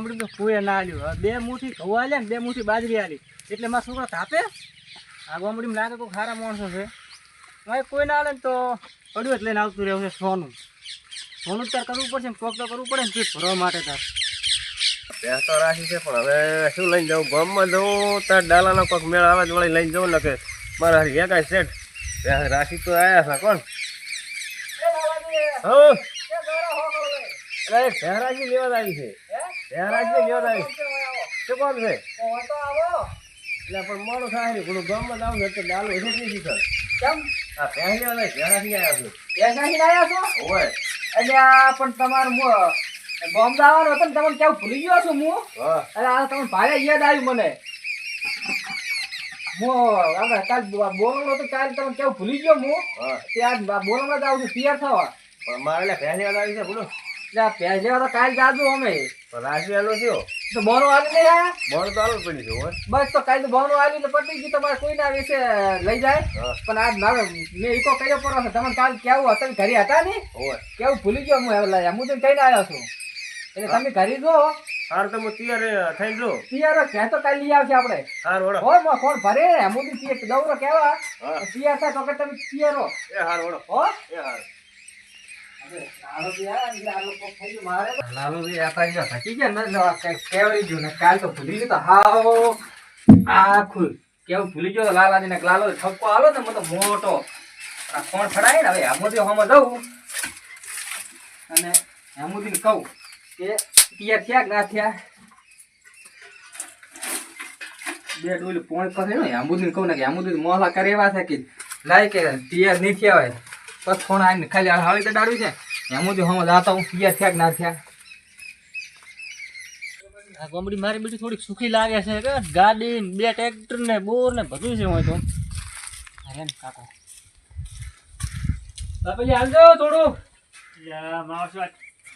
ગમડી તો કોઈ ના આલ્યું. બે મુઠી ઘઉં આલ્યા ને બે મુઠી બાજરી આલી. એટલે મારા છોકરા તાપે આ ગોમડીમાં લાગે તો ખારા માણસો છે. હવે કોઈ ના આલે ને તો પડ્યું જ લઈને આવતું રહેવું છે સોનું. સોનું ત્યારે તાર કરવું પડશે ને કોક તો કરવું પડે ને પેટ ભરવા માટે તાર. બે તો રાખી છે પણ હવે શું લઈને જાઉં ગામમાં જવું તાર ડાલાનો કોક મેળ આવે જ વળી લઈને જવું ને કે મારા હારી એકાય સેઠ રાખી તો આવ્યા છે કોણ? હા અરે ભેંસ રાખી લેવા આવી છે. રાખી લેવા આવી શું કોણ છે? એટલે પણ મોડું થાય ને થોડું ગામમાં ડાલો એટલે નહીં શીખર. કેમ? આ લેવા જાય ભેંસ આવ્યા છું. ભેંસ આવ્યા છો? ઓય એટલે પણ તમારું બોમ્બ આવવાનો હતો ને તમને કેવું ભૂલી ગયો છું હું? હા. અરે આ તમને ભારે યાદ આવ્યું મને. હું કાલ બોલવાનો હતો કાલ તમે કેવું ભૂલી ગયો હું? ત્યાં બોલવા જ આવું છું તૈયાર થવા. પણ મારે એટલે ભેંસ આવી છે બોલો. લેવા તો કાલ જાજુ અમે. રાખી આલો થયો તો બોનો આવી આયા મોડું તો આલું પડ્યું છે બસ તો કાલ બોનો આવી એટલે પટી ગયું તમારે કોઈ ના વિશે લઈ જાય. પણ આજ મારે મેં ઈકો કર્યો પડો છે તમને કાલ કેવું હતા ઘરે હતા ને? કેવું ભૂલી ગયો હું લાયા. હું તો કઈને આવ્યો છું. એટલે તમે ઘરે જો. હાર તો હું તૈયાર થઈ જો. તૈયાર ક્યાં તો કાલ લઈ આવશે આપણે. હાર વડો હોય મો ફોન ભરે? હું તો તૈયાર દৌড়ો કેવા? હા. તૈયાર થાય તો કે તમે તૈયાર હો. એ હાર વડો હો? એ હાર. કાલ તો ભૂલી ગયો તો હાવ આખું કેવું ભૂલી ગયો તો લાલાજી ને લાલો ઠપકો આલો ને મને તો મોટો આ કોણ ફડાય ને હવે હેમુદી હોમાં જવું અને હેમુદીને કહું કે તૈયાર થયા ના થયા બે ડોલી પોણી કરે ને હેમુદી ને કહું ને કે હેમુદી મોહલા કરે એવા છે કે લાય કે તૈયાર નહીં થયા હોય બસ ફોન આવીને ખાલી હાવી તો છે. હેમુદી હોમાં જાતા હું તૈયાર થયા ના થયા. આ ગમડી મારી બીજી થોડીક સુખી લાગે છે કે ગાડી ને બે ટ્રેક્ટર ને બોર ને બધું છે હોય તો. અરે ને કાકો. બાપાજી હાલજો થોડું.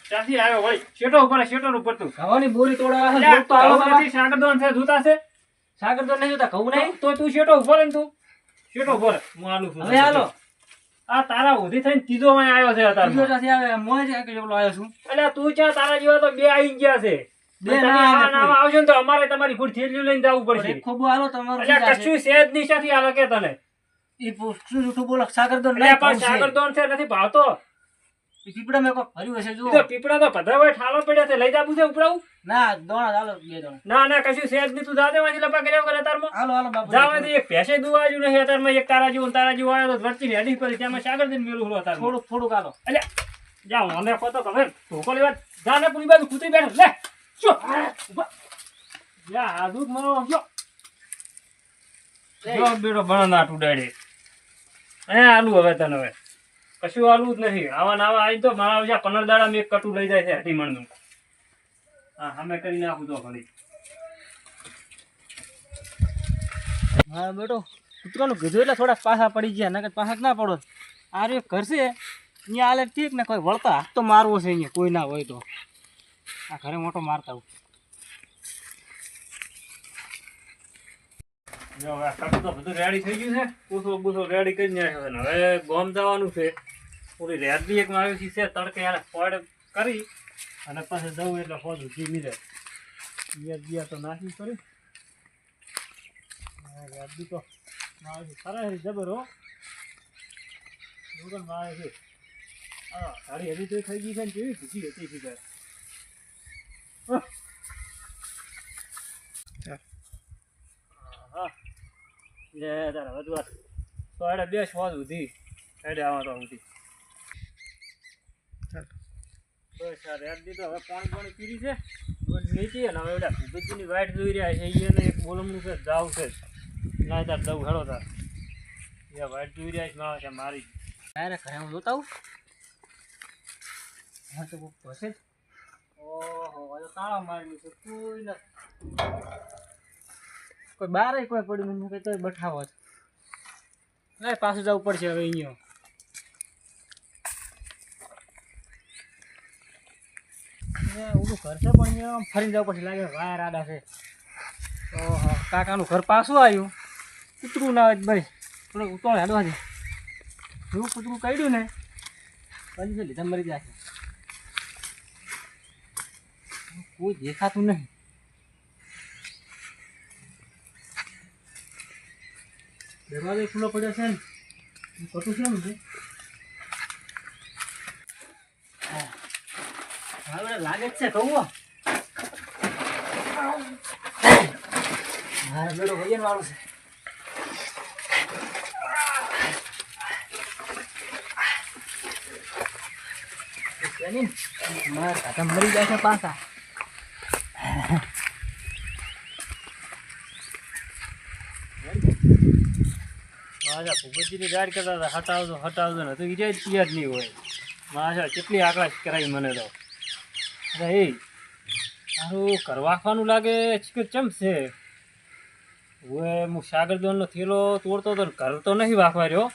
ત્યાંથી આવ્યો હોય શેટો ઉપર શેટો ઉપર તું? ખાવાની બોરી તોડા આવે છે, તો આવો. સાગરદોન છે જૂતા છે? સાગર તો નહીં જોતા ઘઉં નહીં? તો તું શેટો ઉપર ને તું? શેટો ઉપર. હું આલું છું. હવે હાલો. આ તારા ઉધી થઈને ત્રીજો માં આવ્યો છે અત્યારે ત્રીજો ત્યાંથી આવે મોય છે કે આવ્યો છું એટલે તું ચા તારા જેવા તો બે આવી ગયા છે બે તમે ના આવે ને તો અમારે તમારી ફૂડ થેલીઓ લઈને જવું. પડશે ખૂબ હાલો તમારું એટલે? કશું સેજ નિશાથી સાથે કે તને ઈ પૂ- શું જૂઠું બોલો સાગર એટલે નહીં પણ છે. સાગરદોન છે નથી ભાવતો પીપળા મેં કોક ભર્યું હશે જો પીપળા તો બધા ઠાલો પડ્યા છે લઈ જાવું છે ઉપડાવું ના દોણા ચાલો બે દોણા. ના ના કશું સેજની તું જાતે વાંચી લપા કર્યા કરે તારમાં હાલો હાલો બાપુ જાવે દે એક ભેંસે દુવાજુ નહીં અતારમાં એક તારા જેવું તારા જેવું આવ્યો તો વચ્ચે હેડી પડી તેમાં સાગર દિન મેલું હલો તાર થોડું થોડું કાલો એટલે જા મને કહો તો ખબર ઢોકો લેવા જા. ને પૂરી બાજુ કૂતી બેઠો. લે જો. યા આ દૂધ મારો જો. જો બેડો બના ના ટુડાડે એ આલુ હવે તને હવે. કશું આલુ જ નથી આવા નાવા આવી તો મારા બીજા પંદર દાડા મેં એક કટું લઈ જાય છે હટીમણનું હા અમે કરી નાખું તો ઘડી. હા બેટો કૂતરાનું કીધું એટલે થોડાક પાછા પડી ગયા નકર પાછા ના પડો. આ રે કરશે અહીંયા આલે ઠીક ને કોઈ વળતા હાથ તો મારવો છે અહીંયા કોઈ ના હોય તો. આ ઘરે મોટો મારતા હું જો આ તો બધું રેડી થઈ ગયું છે. પૂછો પૂછો રેડી કરી નાખ્યો હવે ગોમ જવાનું છે. પૂરી રેડની એક મારી છે તડકે યાર ફળ કરી અને પછી જવું એટલે ફોડ ધીમી રહે બિયા બિયા તો નાખી કરી રેડની તો મારે ખરા જબર હો. દુકાન મારે છે. હા તારી હજી તો થઈ ગઈ છે ને કેવી ખુશી હતી ફિગર હા. લે તારા વધવા તો એડે બે છ સુધી. એડે આવા તો સુધી. બસ આ રેડ દીધો હવે પાણી પાણી પીરી છે. નીચે અને હવે એવડા ભૂપતજીની વાઈટ જોઈ રહ્યા છે. એને એક બોલમનું છે જાવ છે. ના તાર દઉં હેડો તાર. એ વાઈટ જોઈ રહ્યા છે મારે છે મારી. ડાયરેક્ટ ઘરે હું જોતા આવું? હા તો કોક હશે જ. ઓહો હવે તાળા મારેલું છે કોઈ ન કોઈ બારે કોઈ પડ્યું નથી તોય બઠાવો છે. નહીં પાછું જવું પડશે હવે અહીંયા. અહીંયા ઘર છે પણ આમ ફરીને જવું પછી લાગે વાયર આડા છે. તો કાકાનું ઘર પાછું આવ્યું. કૂતરું ના આવે ભાઈ થોડું ઉતોણ હેડવા દે. જેવું કૂતરું કાઢ્યું ને, પછી તો લીધા મરી જાય કોઈ દેખાતું નહીં. દરવાજો ખુલ્લો પડ્યો છે ને. કટું છે ને હવે લાગે છે, કહું હા. બેડો વજન વાળું છે. મારા મરી જાય છે પાછા. મારા ભૂપતજીની ગાડી કરતા હતા, હટાવજો હટાવજો ને તો એ જાય તૈયાર નહીં હોય. મારા કેટલી આકડા કરાવી મને તો. એ તારું કરવાખવાનું લાગે કે ચમ છે? હવે હું સાગરદોનનો થેલો તોડતો તો ઘર તો નહીં વાંખવા રહ્યો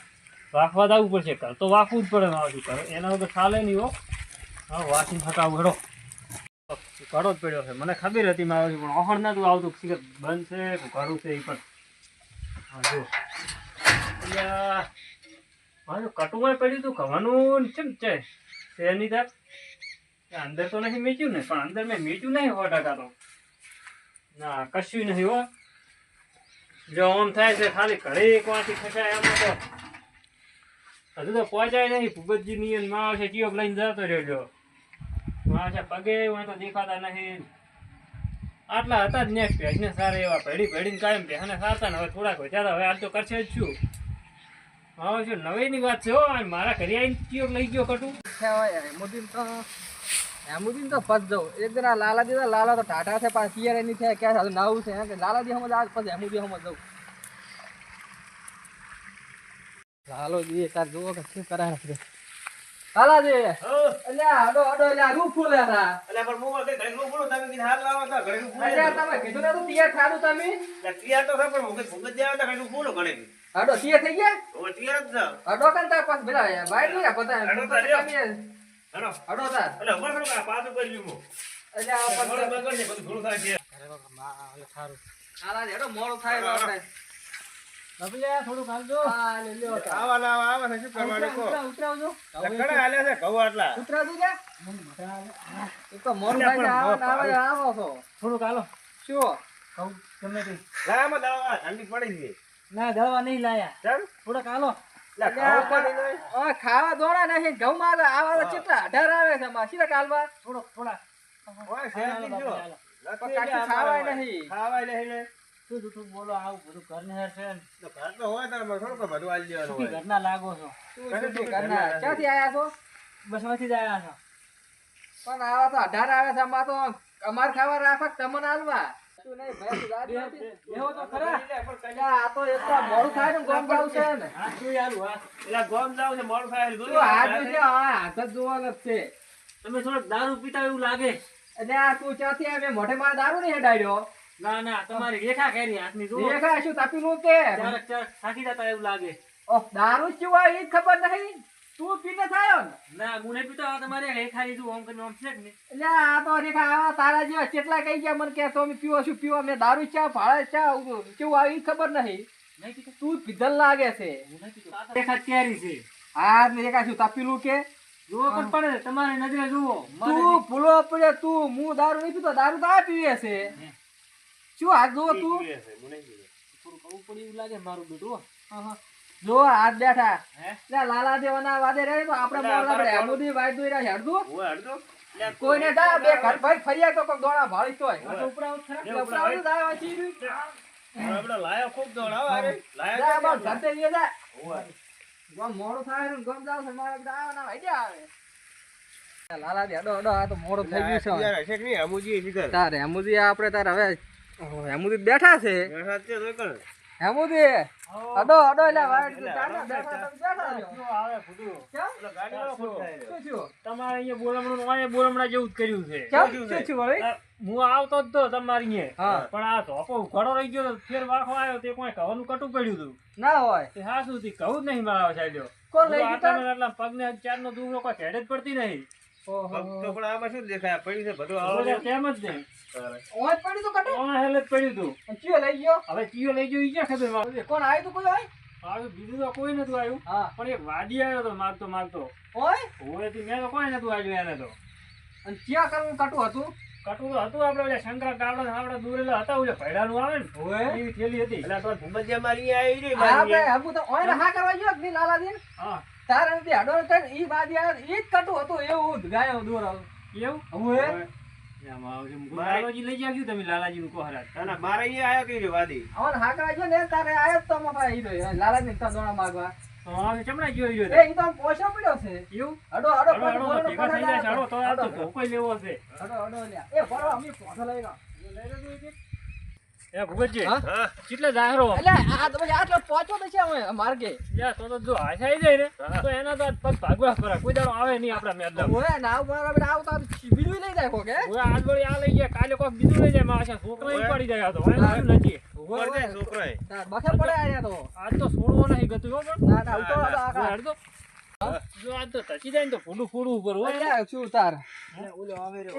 વાંખવા જ આવવું પડશે ઘર તો વાંખવું જ પડે મારું ઘર એના વગર ચાલે નહીં હો. હા વાંચીને હટાવું ઘડો ઘડો જ પડ્યો છે. મને ખબર હતી મારું પણ ઓહણ નતું આવતું. સિગર બંધ છે ઘરું છે એ પણ. હા જો અલ્યા, મારું કટુમાં પડ્યું હતું ખવાનું ચમ છે? શેરની તાર અંદર તો નથી મીચ્યું ને, પણ અંદર મેં મીચ્યું નહીં સો ટકા તો. ના, કશું નહીં હો. જો આમ થાય છે, ખાલી ઘરે એક વાંચી ખસાય એમ તો. હજુ તો પહોંચાય નહીં ભૂપતજી ની માં આવશે ચિયોક લઈને જતો રહ્યો જો માં છે પગે હોય તો દેખાતા નહીં. આટલા હતા જ ને ભેજને સારા એવા ભેડી ભેડીને કાયમ ભેહને સારતા ને, હવે થોડાક વધારે, હવે આજ તો કરશે જ છું હવે શું નવીની વાત છે હો મારા ઘરે આવીને ચિયોક લઈ ગયો કટું તો હેમુદીન તો ફસ જવું એક જણા લાલા દીધા લાલા તો ટાટા છે પાછા પિયર એની થયા ક્યાં સારું નાવું છે કે? લાલા દી સમજ આજ પછી હેમુદી સમજ જવું લાલો દી તાર જુઓ કે શું કરાય છે. લાલાજી! અલ્યા અડો અડો અલ્યા રૂ ફૂલે હતા એટલે પણ મોમાં કઈ ઘડીનું બોલો તમે કીધું હાથ લાવો તો ઘડીનું બોલો. અલ્યા તમે કીધું ને તો તૈયાર થાડું તમે? એટલે તૈયાર તો છે પણ મોકે ભૂગત જાય તો ઘડીનું બોલો ઘડીક. અડો તૈયાર થઈ ગયા? હવે તૈયાર જ છે. અડો કન તાર પાસ પેલા વાઈટ લઈ બધા અડો તાર તાર એટલે ઊભા આ પાછું કરી આ થોડું બધું થોડું થાય છે. સારું લાલાજી અડો મોડું થાય આપણે બબલ્યા થોડુંક હાલજો હા લે લ્યો આવા ના આવા આવે શું કરવાનું કહો? ઉતરાવજો. છે ઘઉં આટલા. ઉતરાવજો કે? એ તો મોડું થાય આવો આવો ને આવો છો. થોડુંક હાલો શું? કહું ગમે તે લાય ઠંડી પડી છે. ના દળવા નહીં લાયા ચાલ. થોડુંક હાલો ઘઉં ખાવા દોડા નહીં ઘઉંમાં આવે આવા કેટલા અઢાર આવે છે માસી કાલવા? થોડો થોડા. ખાવાય નહીં. ખાવાય નહીં. શું જૂઠું બોલો આવું બધું ઘરને ઘર તો હોય તારે થોડું બધું આલી દેવાનું હોય. ઘરના લાગો છો? કરનાર? ક્યાંથી આયા છો? બસમાંથી જ આવ્યા છો. પણ આવા તો અઢાર આવે છે તો અમાર ખાવા રાખવા તમને આલવા? શું શું શું તમે દારૂ પીતા એવું લાગે. એટલે આ તું ક્યાંથી આવે? મોઢે મારે દારૂ નહીં હેડાડ્યો ના ના તમારી રેખા કરી હાથની જુઓ. દેખાય શું તાપી નું કે ચારક થાકી જતા એવું લાગે. ઓહ, દારૂ હોય એ ખબર નહીં. તું પીતો થયો ને? ના હું નહીં પીતો. આ તમારે રેખા લીધું ઓમ કરીને ઓમ છે ને એટલે આ તો રેખા આવા તારા જેવા કેટલા કહી ગયા મને કે તો અમે પીવો શું પીવો. મેં દારૂ ચા ભાડે ચા કેવું આવી ખબર નહીં. તું પીધલ લાગે છે. રેખા કેરી છે. હા રેખા શું તાપીલું કે? જુઓ પણ પડે તમારે નજરે જુઓ. તું ભૂલો પડે તું હું દારૂ નહીં પીતો દારૂ તો આ પીવે છે. શું હાથ જુઓ તું. થોડું કરવું પડે એવું લાગે મારું બેટું હા, હા. જો હાથ બેઠા. હે? એટલે લાલા દેવાના વાદે રહે તો આપણે મોરલા પડે આમુદી વાઈ દોઈ રહ્યા ઓય, હળદો. એટલે કોઈને દા બે ઘર ભાઈ ફરિયા તો કોક દોણા ભાળી તોય. આ તો ઉપરાવટ ખરા એ એટલે ઉપરાવતું દાય વાંચી રહ્યું. આપણે લાયો ખૂબ દોણા વારે લાયો જા બસ ઘર તે લઈ જા. ઓય. ગમ મોડો થાય ને ગમ જાવ છે મારે બધા આવા ના આઈડિયા આવે. લાલા દે અડો અડો આ તો મોડો થઈ ગયો છે યાર, છે કે નહીં? કર. તાર હેમુદી આપણે તાર હવે હેમુદી બેઠા છે. બેઠા છે તો કર. હેમુદી અડો અડો એટલે વાઈટ એટલે ચાલો, બેઠા તમે આવે બધું? કેમ? ઓલો ગાડીવાળો ખૂબ થાય શું થયું? તમારે અહીંયા બોલમણું અહીંયા બોલમણા જેવું જ કર્યું છે. શું થયું વળી? હું આવતો જ તો તમારી અહીંયા. પણ આ ધોકો ઘડો રહી ગયો ફેર વાખો આવ્યો તે કોઈ કવાનું કટું પડ્યું હતું ના હોય. તે હા શું થી કહું જ નહીં મારા સાહેબ કોણ લઈ ગયું એટલે પગને પગને ચારનો દુખો કોઈ હેડ જ પડતી નહીં. ઓહો. તો પણ આમાં શું દેખાય? પડ્યું છે બધું આવો. તેમ જ નહીં. ઓય પડ્યું તું કટો? ઓમાં હેલ પડ્યું અને ચિયો લઈ ગયો? હવે ચિયો લઈ ગયો ઈ ક્યાં ખબર મારે? કોણ આવ્યું તો કોઈ હોય? આવ્યું બીજું તો કોઈ નતું આવ્યું હા. પણ એક વાડી આવ્યો તો મારતો મારતો. ઓય? થી મેં તો કોઈ નતું આવ્યું એને તો. અને ચિયા કરવું? કટું હતું? કટું તો હતું આપણે ઓલા શંકરા ગાવડા આવડા દૂરેલા હતા ઓલા ભૈડાનું આવે ને. એવી થેલી હતી. એટલે તો ભૂમતિયા મારી આવી રહી હા હબુ તો ઓય હા કરવા ગયો કે લાલાજી હા. તારે નથી હાડો તો ઈ યાર ઈ જ કટુ હતું એવું ગાયો દૂર આવ એવું હવે લાલાજી લઈ આવજો તમે લાલાજીનું કહો હારા. ના ના મારે અહીંયા આયો કઈ રે વાદી? આવન હા કરવા ને તારે આયો જ તો લાલાજી તા દોણા માગવા. હવે ચમડા ગયો ઈ એ. તો પોછો પડ્યો છે. એવું? હડો હડો હળો, હળો, ભેગા થઈ જાય છે, તો આ તો હડો લેવો છે. લ્યા. એ બરો અમે લઈ ગયો એ ભૂપતજી હા? હા જાહેરો એટલે આ તો આટલો પોચો તો છે અમે માર્ગે. યા તો તો જો આશાઈ જાય ને તો એના તો પગ ભાગવા પડે કોઈ દાડો આવે નહીં આપણા મેદાન ઓય નાવ બરાબર આવતા બીજું લઈ જાય કોકે હવે આજ વળી આ લઈ ગયા કાલે કોક બીજું લઈ જાય મારા આશા છોકરો પડી જાય આ તો વાંધો નથી. ઉપર બખે પડે આયા તો. આજ તો છોડવો નહીં ગતું હો પણ. ના ના ઉતો આ તો. જો આજ તો તચી જાય ને તો ફૂડું ફૂડું ઉપર હો અલ્યા શું તાર ઓલો આવે રે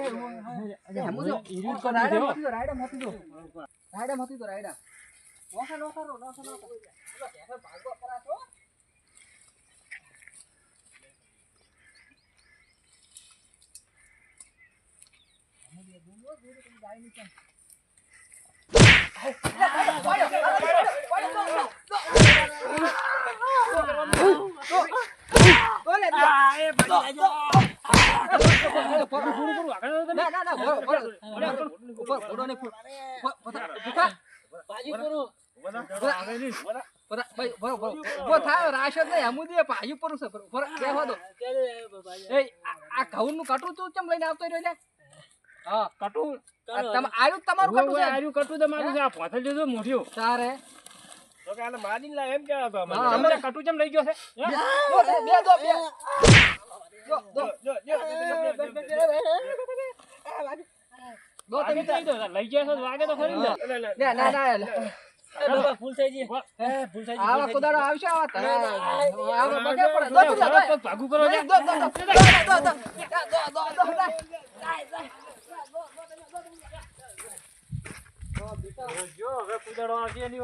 હમુ જો કરી રાયડા દેવો. મતી દો, રાયડા મતી દો. રાયડા મતી દો, રાયડા. નોખા, નોખા રો, નોખા, નોખા. ઓલો ભેંસો ભાગવા પરાતો. ઓલે, દો. ફૂડું ફૂડું આગળ તો ના, ના, ના, આ- ઘઉં નું કટું તું ચમ લઈને આવતો રહ્યો? હા, કટું આયુ તમારું કટું છે. આર્યું કટું તો મારું છે આ પોથલ જોજો મોઢિયું તારે. તો કે આને મારીને લાય એમ કહેવા તો હા, મને ચમ લઈ ગયો છે બે, બે, દો, બે. દો, દો. જો જો બે, બે, બે, બે, બે. દો તમે તો ઈ લઈ ગયા છો તો તો ખરી ને ના, ના, ના, ના. ફૂલ થઈ ગઈ ફૂલ થઈ આવા કુદાડો આવશે આવા આવા બગે પડે. દો, ગઈ દો, દો, દો. ભાગુ કરો દો, દો, દો. દો, દો, દો. દો, દો, દો, દો. જો હવે કુદાડો આવશે નહીં